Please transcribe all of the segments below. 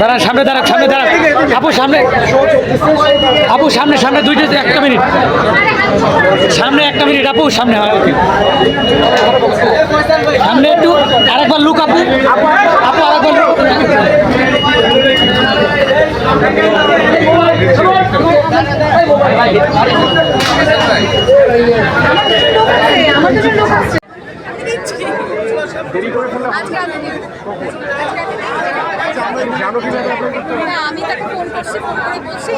দাঁড়ান, সামনে দাঁড়ান সামনে দাঁড়ান। আপু, সামনে। আপু, সামনে সামনে, দুইটা, একটা মিনিট। সামনে একটা মিনিট, আপু, সামনে সামনে একটু, আরেকবার লুক, আপু। আপু, আরেকবার লুক। আমার দুটো লোক দিচ্ছি আজকে আমি দিব। আজকে আমি দিব। না, আমি তাকে ফোন করছি ফোন করে বলছি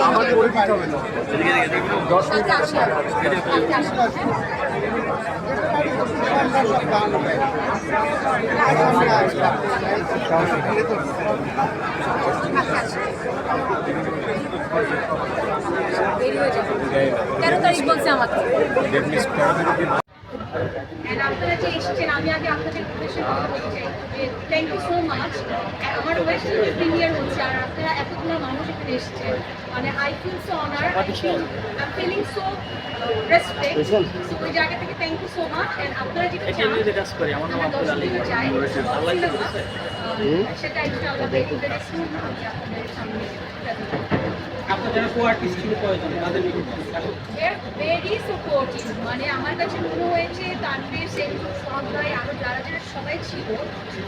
আসি। দেরি হয়ে যাবে তেরো তারিখ বলছে আমাকে And আপনারা যে এসেছেন আমি আগে আপনাদের উদ্দেশ্যে কথা বলতে চাই। যে থ্যাংক ইউ সো মাচ আমার ওয়েস্ট প্রিমিয়ার হচ্ছে আর আপনারা এতগুলো মানুষ এখানে এসেছেন। মানে I feel so honour I feeling so respect ওই জায়গা থেকে thank you so much and আপনারা যেটা চান আমরা দশ দিন চাই। সেটা ইনশাআল্লাহ ভেরি ভেরি সুন আমি আপনাদের সামনে ভেরি সাপোর্টিভ মানে আমার কাছে মনে হয়েছে তানভীর সবাই আরও যারা যারা সবাই ছিল,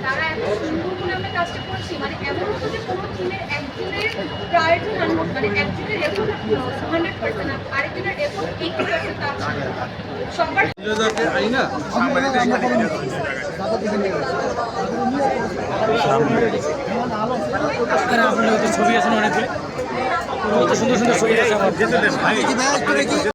তারা এত সুন্দর করে আমরা কাজটা করছি। মানে এমন হতো যে কোনো টিমের একজনের প্রায়োরিটি মানে একজনের এফোর্ট হান্ড্রেড পার্সেন্ট আরেকজনের এফোর্ট এইটি পার্সেন্ট তার সবার ছবি আছে অনেকগুলো কত সুন্দর সুন্দর ছবি আছে